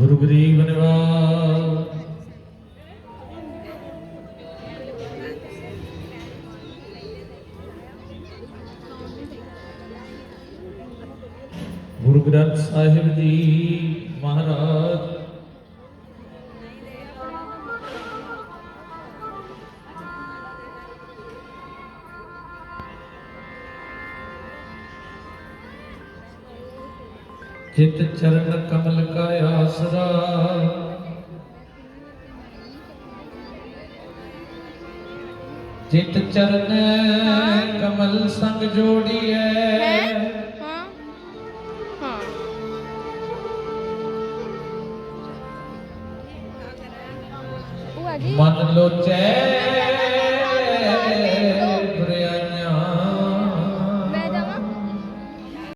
ਗੁਰੂ ਗਰੀਬ ਨਿਵਾਸ। ਗੁਰੂ ਗ੍ਰੰਥ ਸਾਹਿਬ ਜੀ ਮਹਾਰਾਜ ਚਿਤ ਚਰਨ ਕਮਲ ਕਾ ਆਸਰਾ। ਚਿਤ ਚਰਨ ਕਮਲ ਸੰਗ ਜੋੜੀਐ। ਹਾਂ? ਹਾਂ। ਭੂਆ ਜੀ ਮਨ ਲੋਚੈ।